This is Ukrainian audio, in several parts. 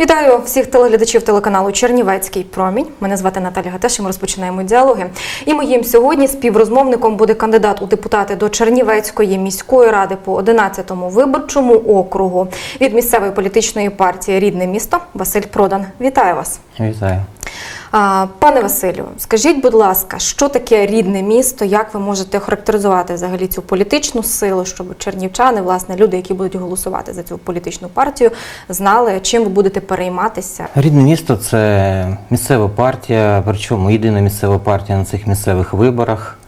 Вітаю всіх телеглядачів телеканалу Чернівецький промінь. Мене звати Наталя Гатеш, і ми розпочинаємо діалоги. І моїм сьогодні співрозмовником буде кандидат у депутати до Чернівецької міської ради по 11-му виборчому округу від місцевої політичної партії Рідне місто Василь Продан. Вітаю вас. Вітаю. Пане Василю, скажіть, будь ласка, що таке рідне місто? Як ви можете характеризувати взагалі цю політичну силу, щоб чернівчани, власне, люди, які будуть голосувати за цю політичну партію, знали, чим ви будете перейматися? Рідне місто це місцева партія, причому єдина місцева партія на цих місцевих виборах,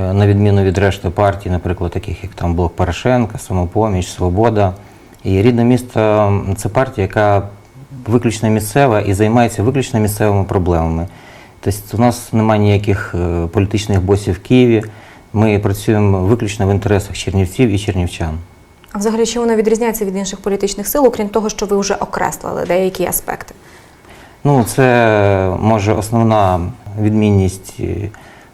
е, на відміну від решти партій, наприклад, таких як там Блок Порошенка, Самопоміч, Свобода. І рідне місто це партія, яка виключно місцева і займається виключно місцевими проблемами. Тобто у нас немає ніяких е, політичних босів в Києві. Ми працюємо виключно в інтересах чернівців і чернівчан. А взагалі, чим воно відрізняється від інших політичних сил, окрім того, що ви вже окреслили деякі аспекти? Ну, це може основна відмінність е,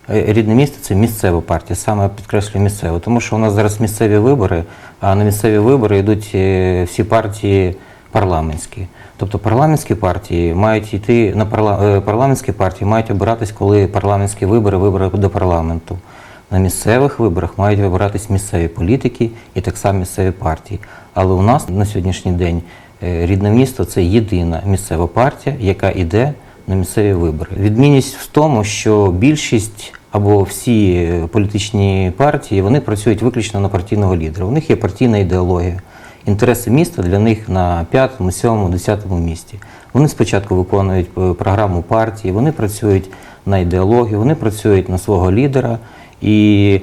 рідне місто це місцева партія, саме підкреслюю місцеву. Тому що у нас зараз місцеві вибори, а на місцеві вибори йдуть е, всі партії парламентські. Тобто парламентські партії мають йти на парла... е, парламентські партії мають обиратись, коли парламентські вибори, вибори до парламенту. На місцевих виборах мають вибиратись місцеві політики і так само місцеві партії. Але у нас на сьогоднішній день е, рідне місто це єдина місцева партія, яка йде на місцеві вибори. Відмінність в тому, що більшість або всі е, політичні партії вони працюють виключно на партійного лідера. У них є партійна ідеологія. Інтереси міста для них на п'ятому, сьомому, десятому місці. Вони спочатку виконують е, програму партії, вони працюють на ідеологію, вони працюють на свого лідера. І,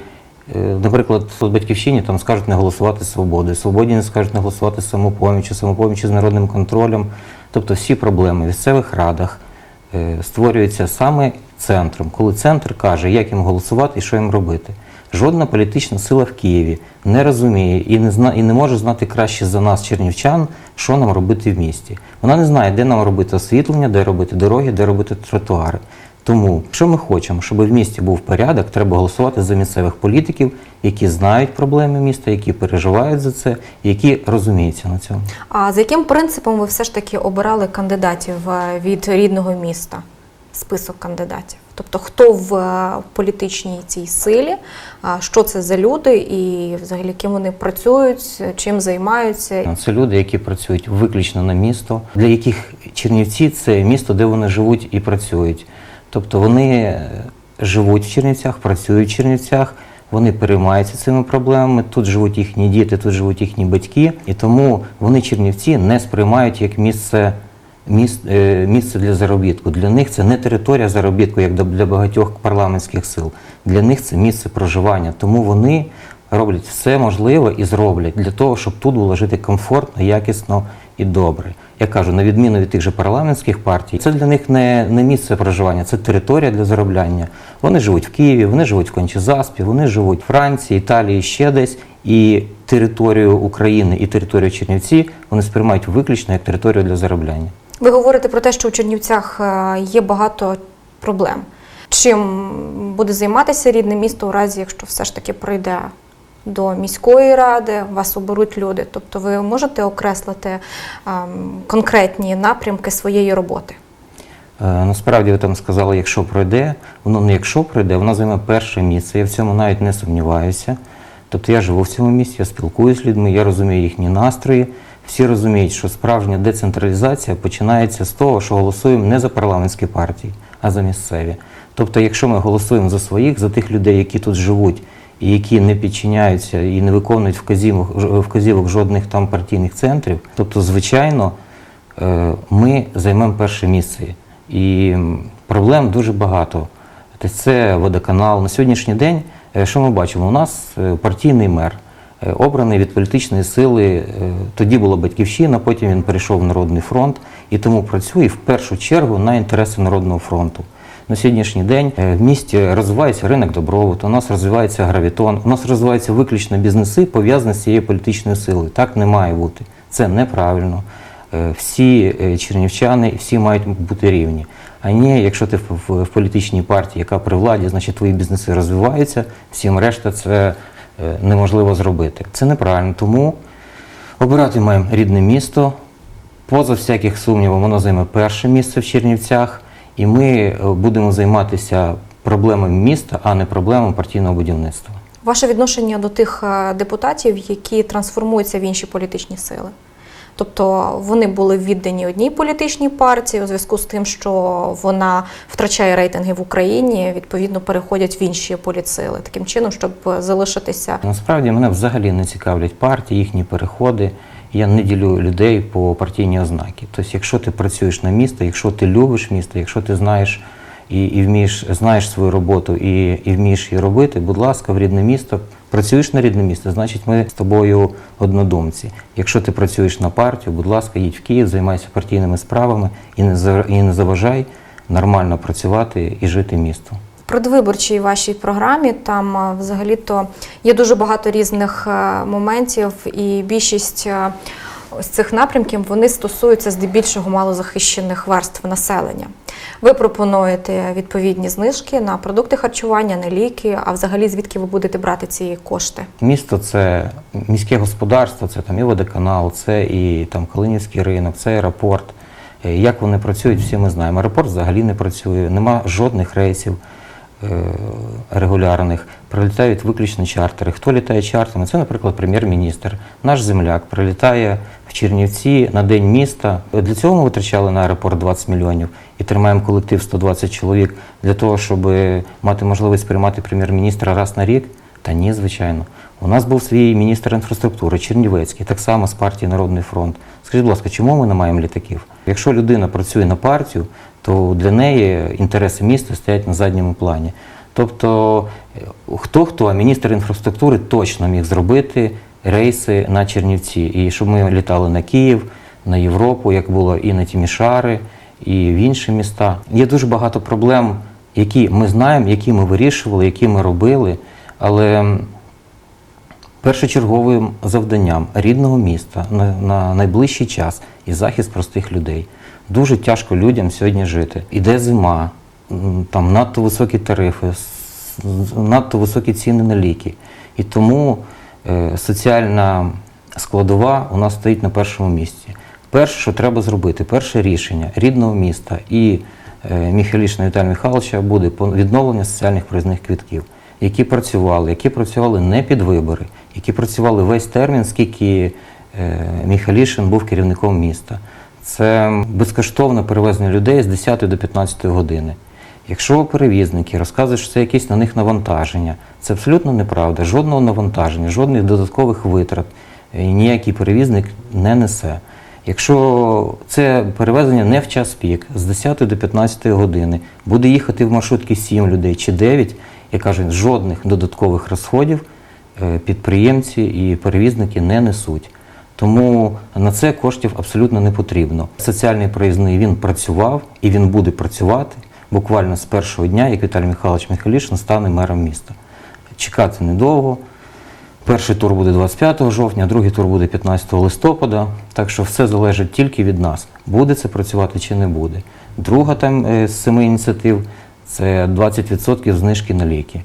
е, наприклад, в батьківщині там скажуть не голосувати свободою, свободі не скажуть не голосувати самопомічю, самопомічю з народним контролем. Тобто всі проблеми в місцевих радах е, створюються саме центром, коли центр каже, як їм голосувати і що їм робити. Жодна політична сила в Києві не розуміє і не зна і не може знати краще за нас, чернівчан, що нам робити в місті. Вона не знає, де нам робити освітлення, де робити дороги, де робити тротуари. Тому, якщо ми хочемо, щоб в місті був порядок, треба голосувати за місцевих політиків, які знають проблеми міста, які переживають за це, які розуміються на цьому. А за яким принципом ви все ж таки обирали кандидатів е, від рідного міста? Список кандидатів? Тобто, хто в е, політичній цій силі, що це за люди, і взагалі ким вони працюють, чим займаються? Це люди, які працюють виключно на місто, для яких Чернівці це місто, де вони живуть і працюють. Тобто вони е, живуть в Чернівцях, працюють в Чернівцях, вони переймаються цими проблемами. Тут живуть їхні діти, тут живуть їхні батьки, і тому вони Чернівці не сприймають як місце. Е, Місце для заробітку. Для них це не територія заробітку, як для багатьох парламентських сил. Для них це місце проживання. Тому вони роблять все можливе і зроблять для того, щоб тут було жити комфортно, якісно і добре. Я кажу, на відміну від тих же парламентських партій, це для них не, не місце проживання, це територія для заробляння. Вони живуть в Києві, вони живуть в Кончезаспі, вони живуть в Франції, Італії, ще десь. І територію України і територію Чернівці вони сприймають виключно як територію для заробляння. Ви говорите про те, що у Чернівцях е, є багато проблем. Чим буде займатися рідне місто у разі, якщо все ж таки прийде до міської ради, вас оберуть люди? Тобто ви можете окреслити ем, конкретні напрямки своєї роботи? Е, Насправді ви там сказали, якщо пройде, воно не якщо пройде, воно займе перше місце. Я в цьому навіть не сумніваюся. Тобто я живу в цьому місті, я спілкуюся з людьми, я розумію їхні настрої. Всі розуміють, що справжня децентралізація починається з того, що голосуємо не за парламентські партії, а за місцеві. Тобто, якщо ми голосуємо за своїх, за тих людей, які тут живуть, і які не підчиняються і не виконують вказівок, вказівок жодних там партійних центрів, тобто, звичайно, е, ми займемо перше місце. І проблем дуже багато. Тобто Це водоканал. На сьогоднішній день, е, що ми бачимо? У нас е, партійний мер, обраний від політичної сили. е, Тоді була батьківщина, потім він перейшов в Народний фронт і тому працює в першу чергу на інтереси Народного фронту. На сьогоднішній день е, в місті розвивається ринок добробуту, у нас розвивається гравітон, у нас розвиваються виключно бізнеси, пов'язані з цією політичною силою. Так не має бути. Це неправильно. Е, Всі е, чернівчани, всі мають бути рівні. А ні, якщо ти в, політичній партії, яка при владі, значить твої бізнеси розвиваються, всім решта це е, неможливо зробити. Це неправильно. Тому обирати маємо рідне місто, Поза всяких сумнівів, воно займе перше місце в Чернівцях, і ми е, будемо займатися проблемами міста, а не проблемами партійного будівництва. Ваше відношення до тих е, депутатів, які трансформуються в інші політичні сили? Тобто вони були віддані одній політичній партії у зв'язку з тим, що вона втрачає рейтинги в Україні, відповідно переходять в інші політсили, таким чином, щоб залишитися Насправді мене взагалі не цікавлять партії, їхні переходи. Я не ділю людей по партійні ознаки. Тобто, якщо ти працюєш на місто, якщо ти любиш місто, якщо ти знаєш і, і вмієш знаєш свою роботу і, і вмієш її робити, будь ласка, в рідне місто. Працюєш на рідне місто, значить ми з тобою однодумці. Якщо ти працюєш на партію, будь ласка, їдь в Київ, займайся партійними справами і не і не заважай нормально працювати і жити містом. В предвиборчій вашій програмі там взагалі-то є дуже багато різних е, моментів, і більшість е, ось цих напрямків вони стосуються здебільшого малозахищених верств населення. Ви пропонуєте відповідні знижки на продукти харчування, на ліки, а взагалі звідки ви будете брати ці кошти? Місто це міське господарство, це там і водоканал, це і там Калинівський ринок, це аеропорт. Е, Як вони працюють, всі ми знаємо. Аеропорт взагалі не працює, нема жодних рейсів е, регулярних. Прилітають виключно чартери. Хто літає чартерами? Це, наприклад, прем'єр-міністр. Наш земляк прилітає Чернівці на день міста. Для цього ми витрачали на аеропорт 20 мільйонів і тримаємо колектив 120 чоловік для того, щоб мати можливість приймати прем'єр-міністра раз на рік. Та ні, звичайно. У нас був свій міністр інфраструктури Чернівецький, так само з партії Народний фронт. Скажіть, будь ласка, чому ми не маємо літаків? Якщо людина працює на партію, то для неї інтереси міста стоять на задньому плані. Тобто, хто хто, міністр інфраструктури точно міг зробити рейси на Чернівці, і щоб ми літали на Київ, на Європу, як було і на Тімішари, і в інші міста. Є дуже багато проблем, які ми знаємо, які ми вирішували, які ми робили, але першочерговим завданням рідного міста на, на найближчий час і захист простих людей. Дуже тяжко людям сьогодні жити. Іде зима, там надто високі тарифи, надто високі ціни на ліки. І тому соціальна складова у нас стоїть на першому місці. Перше, що треба зробити, перше рішення рідного міста і е, Міхалішина Віталія Михайловича буде відновлення соціальних проїзних квитків, які працювали, які працювали не під вибори, які працювали весь термін, скільки е, Міхалішин був керівником міста. Це безкоштовне перевезення людей з 10 до 15 години. Якщо перевізники розказують, що це якісь на них навантаження, це абсолютно неправда. Жодного навантаження, жодних додаткових витрат е, ніякий перевізник не несе. Якщо це перевезення не в час пік, з 10 до 15 години, буде їхати в маршрутки 7 людей чи 9, я кажу, жодних додаткових розходів е, підприємці і перевізники не несуть. Тому на це коштів абсолютно не потрібно. Соціальний проїзний він працював і він буде працювати буквально з першого дня, як Віталій Михайлович Михайлішин стане мером міста. Чекати недовго. Перший тур буде 25 жовтня, другий тур буде 15 листопада. Так що все залежить тільки від нас, буде це працювати чи не буде. Друга там е, з семи ініціатив це 20% знижки на ліки.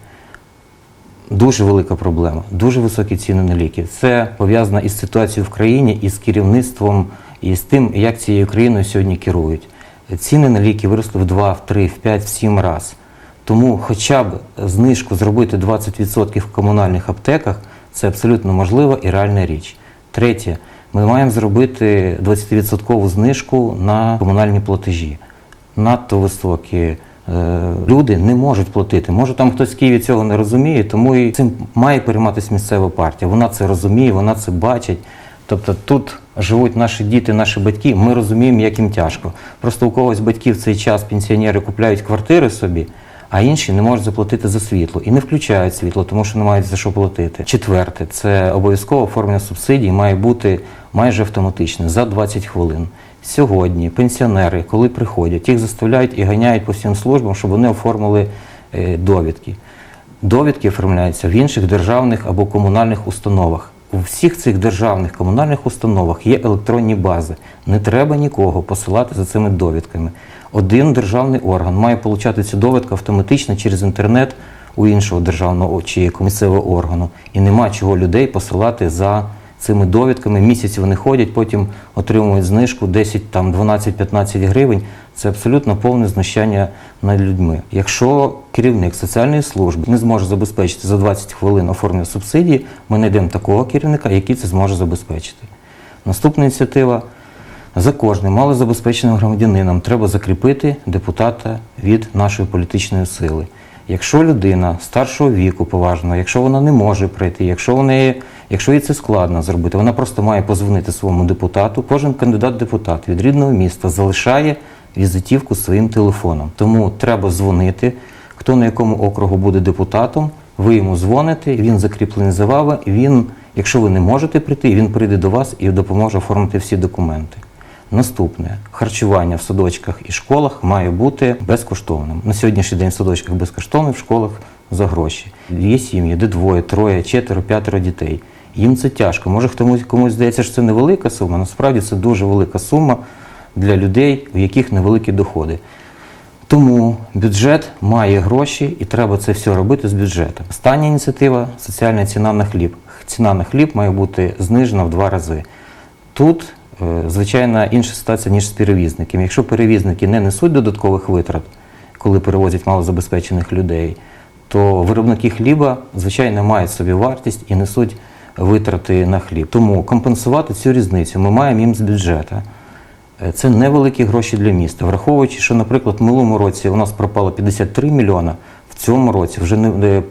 Дуже велика проблема, дуже високі ціни на ліки. Це пов'язано із ситуацією в країні, і з керівництвом, і з тим, як цією країною сьогодні керують. Ціни на ліки виросли в 2, в 3, в 5, в 7 разів. Тому хоча б знижку зробити 20% в комунальних аптеках це абсолютно можлива і реальна річ. Третє, ми маємо зробити 20% знижку на комунальні платежі. Надто високі. Е, Люди не можуть платити. Може, там хтось в Києві цього не розуміє, тому і цим має перейматися місцева партія. Вона це розуміє, вона це бачить. Тобто тут живуть наші діти, наші батьки. Ми розуміємо, як їм тяжко. Просто у когось батьків цей час пенсіонери купляють квартири собі, а інші не можуть заплатити за світло і не включають світло, тому що не мають за що платити. Четверте, це обов'язково оформлення субсидій має бути майже автоматичне за 20 хвилин. Сьогодні пенсіонери, коли приходять, їх заставляють і ганяють по всім службам, щоб вони оформили е, довідки. Довідки оформляються в інших державних або комунальних установах. У всіх цих державних комунальних установах є електронні бази. Не треба нікого посилати за цими довідками. Один державний орган має отримати цю довідку автоматично через інтернет у іншого державного чи місцевого органу. І нема чого людей посилати за цими довідками. Місяць вони ходять, потім отримують знижку 10, там 12-15 гривень. Це абсолютно повне знущання над людьми. Якщо керівник соціальної служби не зможе забезпечити за 20 хвилин оформлення субсидії, ми знайдемо такого керівника, який це зможе забезпечити. Наступна ініціатива. За кожним малозабезпеченим громадянином треба закріпити депутата від нашої політичної сили. Якщо людина старшого віку поважного, якщо вона не може прийти, якщо, в неї, якщо їй це складно зробити, вона просто має позвонити своєму депутату. Кожен кандидат-депутат від рідного міста залишає візитівку своїм телефоном. Тому треба дзвонити, хто на якому округу буде депутатом, ви йому дзвоните, він закріплений за вами, він, якщо ви не можете прийти, він прийде до вас і допоможе оформити всі документи. Наступне харчування в садочках і школах має бути безкоштовним. На сьогоднішній день в садочках безкоштовно, в школах за гроші. Є сім'ї, де двоє, троє, четверо, п'ятеро дітей. Їм це тяжко. Може хтось комусь здається, що це невелика сума. Насправді це дуже велика сума для людей, у яких невеликі доходи. Тому бюджет має гроші і треба це все робити з бюджету. Остання ініціатива соціальна ціна на хліб. Ціна на хліб має бути знижена в два рази. Тут, е, звичайно, інша ситуація, ніж з перевізниками. Якщо перевізники не несуть додаткових витрат, коли перевозять малозабезпечених людей, то виробники хліба, звичайно, мають собі вартість і несуть витрати на хліб. Тому компенсувати цю різницю ми маємо їм з бюджету. Е, Це невеликі гроші для міста. Враховуючи, що, наприклад, в минулому році у нас пропало 53 мільйона, в цьому році вже не не-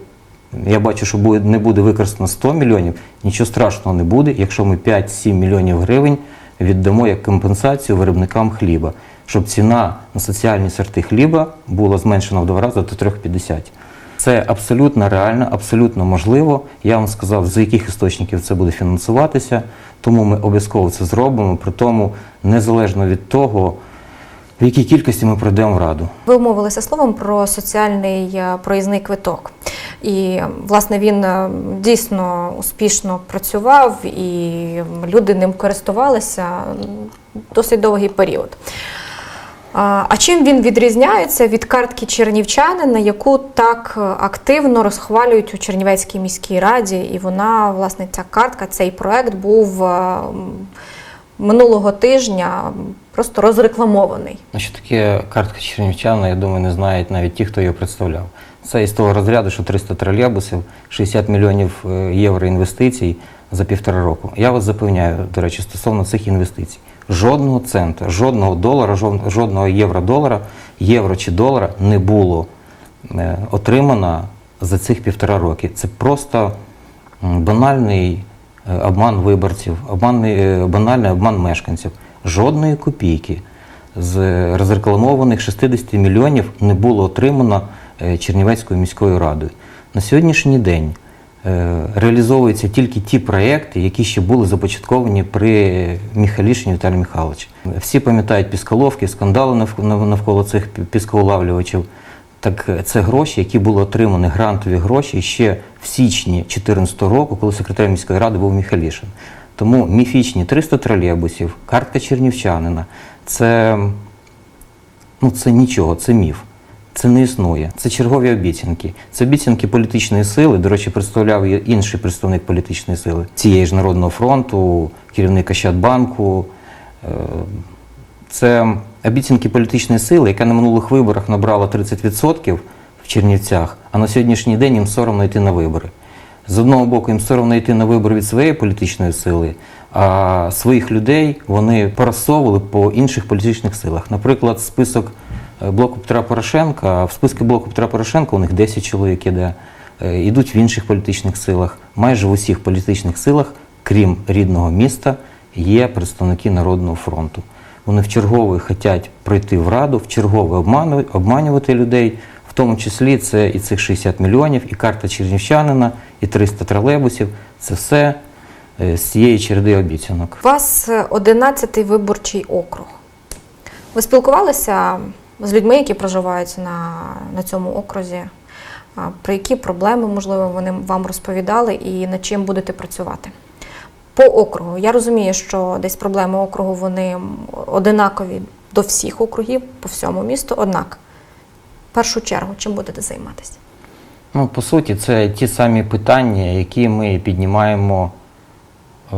я бачу, що не буде використано 100 мільйонів. Нічого страшного не буде, якщо ми 5-7 мільйонів гривень віддамо як компенсацію виробникам хліба, щоб ціна на соціальні сорти хліба була зменшена в два рази до 3,50. Це абсолютно реально, абсолютно можливо. Я вам сказав, з яких істочників це буде фінансуватися, тому ми обов'язково це зробимо, при тому незалежно від того, в якій кількості ми пройдемо в раду. Ви умовилися словом про соціальний е, проїзний квиток. І власне він е, дійсно успішно працював, і люди ним користувалися досить довгий період. А чим він відрізняється від картки чернівчанина, яку так е, активно розхвалюють у Чернівецькій міській раді? І вона, власне, ця картка, цей проект був е, минулого тижня просто розрекламований. Ну, що таке картка чернівчана, я думаю, не знають навіть ті, хто її представляв. Це із того розряду, що 300 тролейбусів, 60 мільйонів е, євро інвестицій за півтора року. Я вас запевняю, до речі, стосовно цих інвестицій. Жодного цента, жодного долара, жодного євро-долара, євро чи долара не було е, отримано за цих півтора роки. Це просто банальний е, обман виборців, обманний, е, банальний обман мешканців. Жодної копійки з розрекламованих 60 мільйонів не було отримано Чернівецькою міською радою. На сьогоднішній день реалізовуються тільки ті проекти, які ще були започатковані при Міхалішині Віталії Михайловичі. Всі пам'ятають пісколовки, скандали навколо цих пі- піскоулавлювачів. Так е, це гроші, які були отримані, грантові гроші ще в січні 2014 року, коли секретарем міської ради був Міхалішин. Тому міфічні 300 тролейбусів, картка чернівчанина це, ну, це нічого, це міф. Це не існує. Це чергові обіцянки. Це обіцянки політичної сили. До речі, представляв інший представник політичної сили цієї ж Народного фронту, керівник Ощадбанку. Е, Це обіцянки політичної сили, яка на минулих виборах набрала 30% в Чернівцях, а на сьогоднішній день їм соромно йти на вибори. З одного боку, їм соромно йти на вибори від своєї політичної сили, а своїх людей вони порасовували по інших політичних силах. Наприклад, список блоку Петра Порошенка, в списку блоку Петра Порошенка у них 10 чоловік іде, е, йдуть в інших політичних силах. Майже в усіх політичних силах, крім рідного міста, є представники Народного фронту. Вони в чергове хочуть пройти в раду, в чергове обманювати людей, в тому числі це і цих 60 мільйонів, і карта чернівчанина, і 300 тролейбусів. Це все е, з цієї череди обіцянок. У вас 11-й виборчий округ. Ви спілкувалися з людьми, які проживають на, на цьому окрузі? Про які проблеми, можливо, вони вам розповідали і над чим будете працювати? По округу. Я розумію, що десь проблеми округу вони одинакові до всіх округів, по всьому місту. Однак, в першу чергу, чим будете займатися? Ну, по суті, це ті самі питання, які ми піднімаємо е,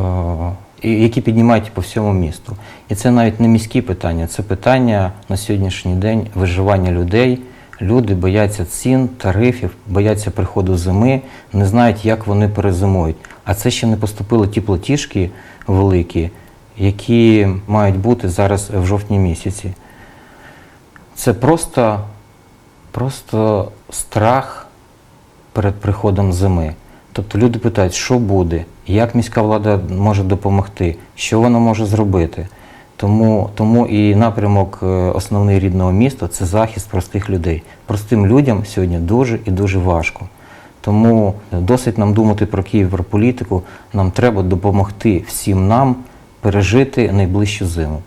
які піднімають по всьому місту. І це навіть не міські питання, це питання на сьогоднішній день виживання людей. Люди бояться цін, тарифів, бояться приходу зими, не знають, як вони перезимують. А це ще не поступили ті платіжки великі, які мають бути зараз в жовтні місяці. Це просто, просто страх перед приходом зими. Тобто люди питають, що буде, як міська влада може допомогти, що вона може зробити. Тому, тому і напрямок е, основний рідного міста це захист простих людей. Простим людям сьогодні дуже і дуже важко. Тому досить нам думати про Київ, про політику. Нам треба допомогти всім нам пережити найближчу зиму.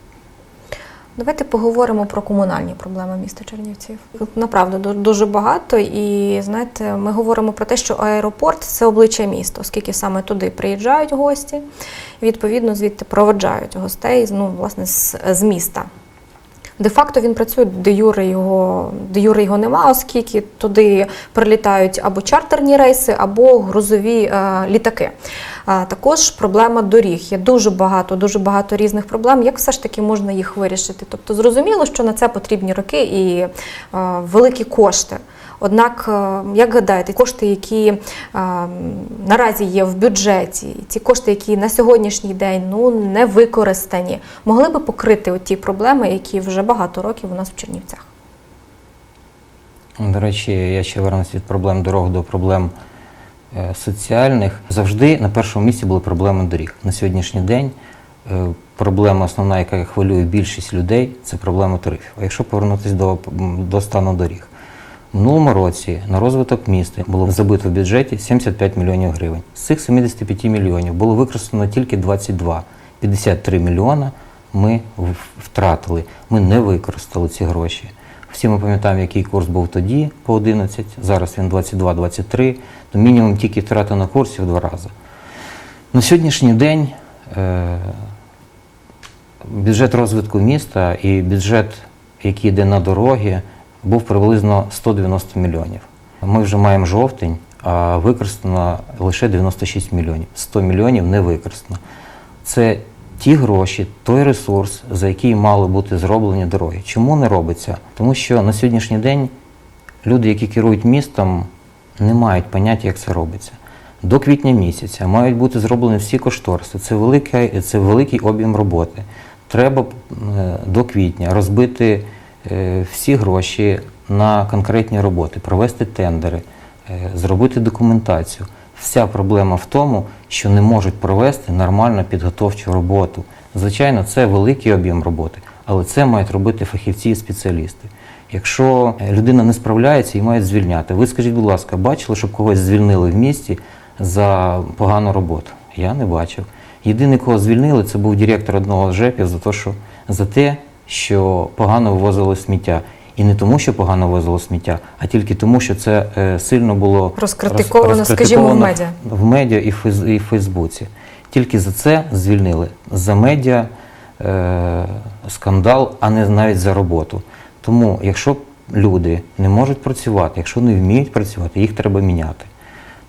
Давайте поговоримо про комунальні проблеми міста Чернівців. Направду дуже багато, і знаєте, ми говоримо про те, що аеропорт це обличчя міста, оскільки саме туди приїжджають гості, відповідно звідти проведжають гостей ну, власне, з, з міста. Де-факто він працює, де юри його, де юри його нема, оскільки туди прилітають або чартерні рейси, або грузові е, літаки. А також проблема доріг. Є дуже багато, дуже багато різних проблем. Як все ж таки можна їх вирішити? Тобто зрозуміло, що на це потрібні роки і е, великі кошти. Однак, е, як гадаєте, кошти, які е, наразі є в бюджеті, і ті кошти, які на сьогоднішній день ну не використані, могли би покрити ті проблеми, які вже багато років у нас в Чернівцях. До речі, я ще вернусь від проблем дорог до проблем соціальних. Завжди на першому місці були проблеми доріг. На сьогоднішній день е, проблема основна, яка хвилює більшість людей, це проблема тарифів. А якщо повернутися до, до стану доріг, в минулому році на розвиток міста було забито в бюджеті 75 мільйонів гривень. З цих 75 мільйонів було використано тільки 22. 53 мільйона ми втратили. Ми не використали ці гроші. Всі ми пам'ятаємо, який курс був тоді по 11, зараз він 22-23, то мінімум тільки втрата на курсі в два рази. На сьогоднішній день е, бюджет розвитку міста і бюджет, який йде на дороги, був приблизно 190 мільйонів. Ми вже маємо жовтень, а використано лише 96 мільйонів. 100 мільйонів не використано. Це ті гроші, той ресурс, за який мали бути зроблені дороги. Чому не робиться? Тому що на сьогоднішній день люди, які керують містом, не мають поняття, як це робиться. До квітня місяця мають бути зроблені всі кошториси. Це великий, це великий об'єм роботи. Треба е, до квітня розбити е, всі гроші на конкретні роботи, провести тендери, е, зробити документацію. Вся проблема в тому, що не можуть провести нормально підготовчу роботу. Звичайно, це великий об'єм роботи, але це мають робити фахівці і спеціалісти. Якщо е, людина не справляється і мають звільняти, ви скажіть, будь ласка, бачили, щоб когось звільнили в місті за погану роботу? Я не бачив. Єдиний, кого звільнили, це був директор одного з що, за те, що погано вивозили сміття. І не тому, що погано вивозило сміття, а тільки тому, що це е, сильно було Розкритиковано, роз- скажімо, в медіа. в медіа і в, Фейс- і в Фейсбуці. Тільки за це звільнили. За медіа е, скандал, а не навіть за роботу. Тому, якщо люди не можуть працювати, якщо не вміють працювати, їх треба міняти.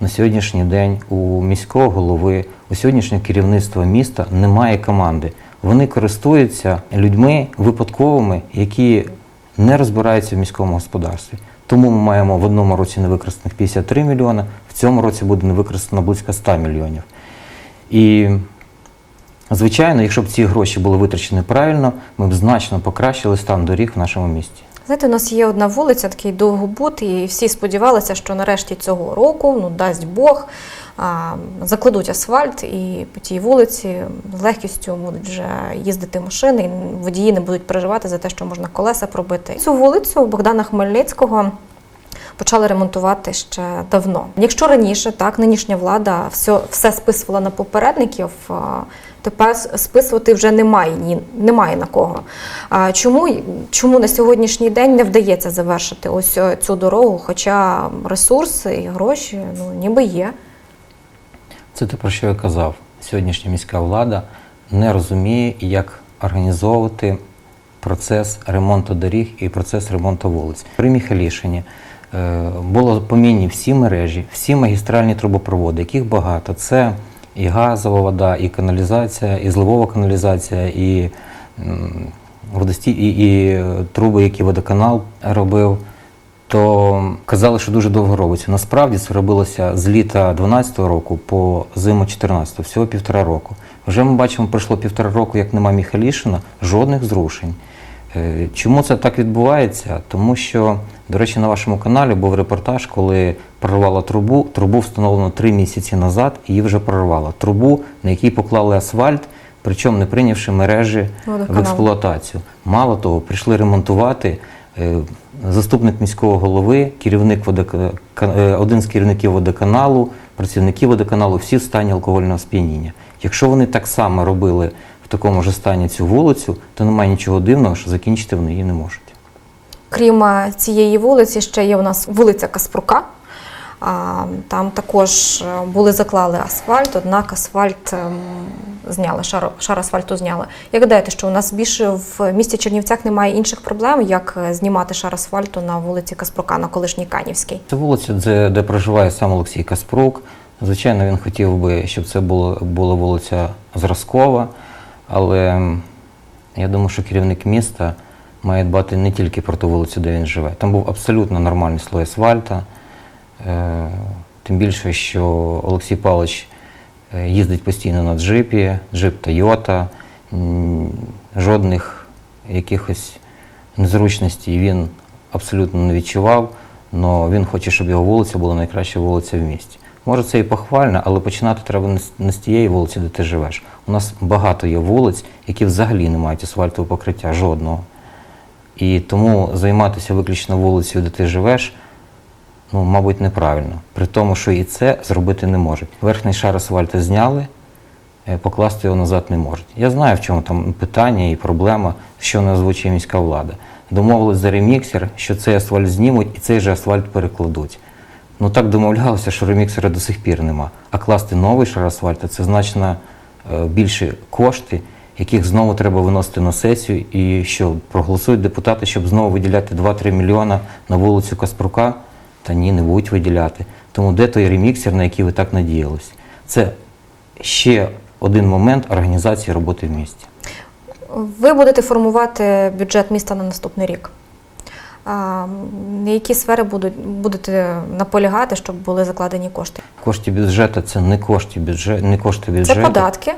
На сьогоднішній день у міського голови, у сьогоднішнього керівництва міста немає команди. Вони користуються людьми випадковими, які не розбирається в міському господарстві. Тому ми маємо в одному році невикористаних 53 мільйони, в цьому році буде невикористано близько 100 мільйонів. І звичайно, якщо б ці гроші були витрачені правильно, ми б значно покращили стан доріг в нашому місті. Знаєте, у нас є одна вулиця, такий довгобут, і всі сподівалися, що нарешті цього року, ну дасть Бог, закладуть асфальт, і по тій вулиці з легкістю будуть вже їздити машини, і водії не будуть переживати за те, що можна колеса пробити. Цю вулицю Богдана Хмельницького. Почали ремонтувати ще давно. Якщо раніше так нинішня влада все, все списувала на попередників, тепер списувати вже немає ні немає на кого. А чому, чому на сьогоднішній день не вдається завершити ось е, цю дорогу? Хоча ресурси і гроші ну ніби є. Це те, про що я казав. Сьогоднішня міська влада не розуміє, як організовувати процес ремонту доріг і процес ремонту вулиць. При Міхалішині е, було помінні всі мережі, всі магістральні трубопроводи, яких багато. Це і газова вода, і каналізація, і зливова каналізація, і водості, і, і е, труби, які водоканал робив, то казали, що дуже довго робиться. Насправді це робилося з літа 12-го року по зиму 14-го, всього півтора року. Вже ми бачимо, пройшло півтора року, як нема Міхалішина, жодних зрушень. Е, Чому це так відбувається? Тому що, до речі, на вашому каналі був репортаж, коли прорвала трубу. Трубу встановлено три місяці назад, і її вже прорвало. Трубу, на якій поклали асфальт, причому не прийнявши мережі в експлуатацію. Мало того, прийшли ремонтувати. е, Заступник міського голови, керівник водока- ка- е, один з керівників водоканалу, працівники водоканалу, всі в стані алкогольного сп'яніння. Якщо вони так само робили в такому ж стані цю вулицю, то немає нічого дивного, що закінчити вони її не можуть. Крім е, цієї вулиці, ще є у нас вулиця Каспрука. Там також е, були заклали асфальт, однак асфальт ем, зняли, шар, шар асфальту зняли. Як гадаєте, що у нас більше в місті Чернівцях немає інших проблем, як е, знімати шар асфальту на вулиці Каспрука, на колишній Канівській? Це вулиця, де, де проживає сам Олексій Каспрук. Звичайно, він хотів би, щоб це було, була вулиця Зразкова, але я думаю, що керівник міста має дбати не тільки про ту вулицю, де він живе. Там був абсолютно нормальний слой асфальта. Е, Тим більше, що Олексій Павлович е, їздить постійно на джипі, джип Тойота, жодних якихось незручностей він абсолютно не відчував, але він хоче, щоб його вулиця була найкраща вулиця в місті. Може, це і похвально, але починати треба не з тієї вулиці, де ти живеш. У нас багато є вулиць, які взагалі не мають асфальтового покриття, жодного. І тому займатися виключно вулицею, де ти живеш, ну, мабуть, неправильно. При тому, що і це зробити не можуть. Верхній шар асфальту зняли, е, покласти його назад не можуть. Я знаю, в чому там питання і проблема, що не озвучує міська влада. Домовились за реміксер, що цей асфальт знімуть і цей же асфальт перекладуть. Ну так домовлялося, що реміксера до сих пір нема. А класти новий шар асфальту це значно е, більші кошти, яких знову треба виносити на сесію, і що проголосують депутати, щоб знову виділяти 2-3 мільйона на вулицю Каспрука. Та ні, не будуть виділяти. Тому де той реміксер, на який ви так надіялись? Це ще один момент організації роботи в місті. Ви будете формувати бюджет міста на наступний рік. А, На які сфери будуть, будете наполягати, щоб були закладені кошти? Кошти бюджету це не кошти бюджет, не кошти бюджету. Це податки.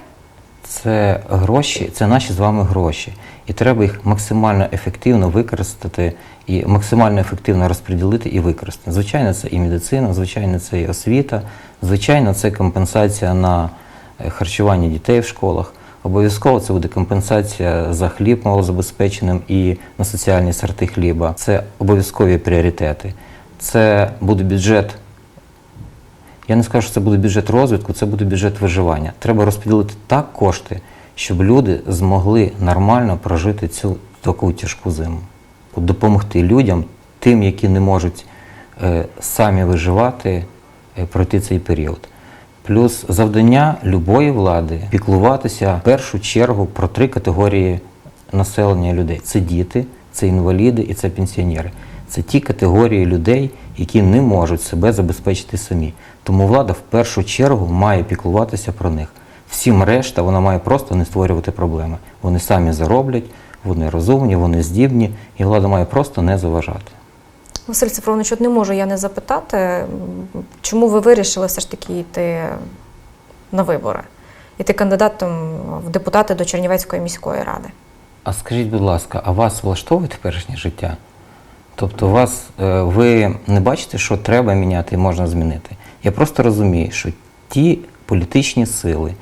Це гроші, це наші з вами гроші. І треба їх максимально ефективно використати і максимально ефективно розподілити і використати. Звичайно, це і медицина, звичайно, це і освіта, звичайно, це компенсація на е, харчування дітей в школах. Обов'язково це буде компенсація за хліб малозабезпеченим і на соціальні сорти хліба. Це обов'язкові пріоритети. Це буде бюджет я не скажу, що це буде бюджет розвитку, це буде бюджет виживання. Треба розподілити так кошти, щоб люди змогли нормально прожити цю таку тяжку зиму. Допомогти людям, тим, які не можуть е, самі виживати, е, пройти цей період. Плюс завдання любої влади піклуватися в першу чергу про три категорії населення людей: це діти, це інваліди і це пенсіонери. Це ті категорії людей, які не можуть себе забезпечити самі. Тому влада в першу чергу має піклуватися про них. Всім решта вона має просто не створювати проблеми. Вони самі зароблять, вони розумні, вони здібні, і влада має просто не заважати. Василь Цифрович, от не можу я не запитати, чому ви вирішили все ж таки йти на вибори, йти кандидатом в депутати до Чернівецької міської ради? А скажіть, будь ласка, а вас влаштовує теперішнє життя? Тобто, вас, е, ви не бачите, що треба міняти і можна змінити? Я просто розумію, що ті політичні сили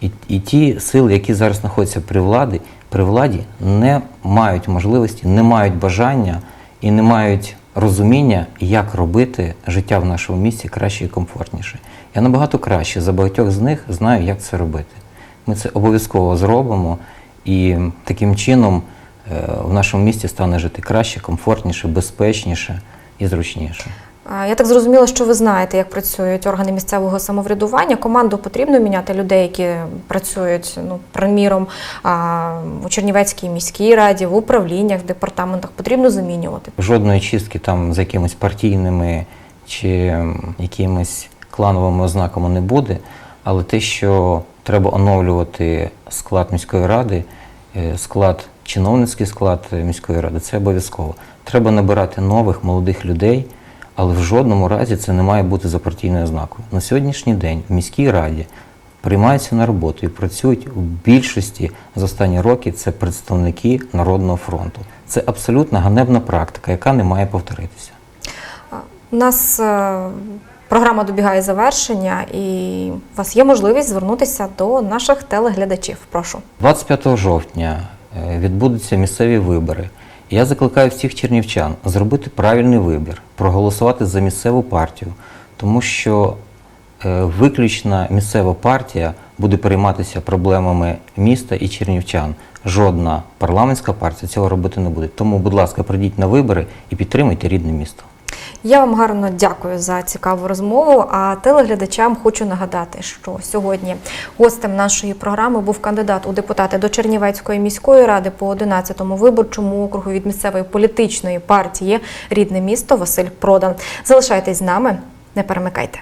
і, і ті сили, які зараз знаходяться при владі, при владі, не мають можливості, не мають бажання і не мають розуміння, як робити життя в нашому місті краще і комфортніше. Я набагато краще за багатьох з них знаю, як це робити. Ми це обов'язково зробимо, і таким чином в нашому місті стане жити краще, комфортніше, безпечніше і зручніше. Я так зрозуміла, що ви знаєте, як працюють органи місцевого самоврядування. Команду потрібно міняти людей, які працюють, ну, приміром, у Чернівецькій міській раді, в управліннях, в департаментах. Потрібно замінювати. Жодної чистки там з якимись партійними чи якимись клановими ознаками не буде. Але те, що треба оновлювати склад міської ради, е, склад, чиновницький склад міської ради, це обов'язково. Треба набирати нових молодих людей, але в жодному разі це не має бути за партійною ознакою. На сьогоднішній день в міській раді приймаються на роботу і працюють в більшості за останні роки це представники Народного фронту. Це абсолютно ганебна практика, яка не має повторитися. У нас е, програма добігає завершення, і у вас є можливість звернутися до наших телеглядачів. Прошу. 25 жовтня відбудуться місцеві вибори. Я закликаю всіх чернівчан зробити правильний вибір, проголосувати за місцеву партію, тому що е, виключна місцева партія буде перейматися проблемами міста і чернівчан. Жодна парламентська партія цього робити не буде. Тому, будь ласка, прийдіть на вибори і підтримуйте рідне місто. Я вам гарно дякую за цікаву розмову. А телеглядачам хочу нагадати, що сьогодні гостем нашої програми був кандидат у депутати до Чернівецької міської ради по 11-му виборчому округу від місцевої політичної партії Рідне місто Василь Продан. Залишайтесь з нами, не перемикайте.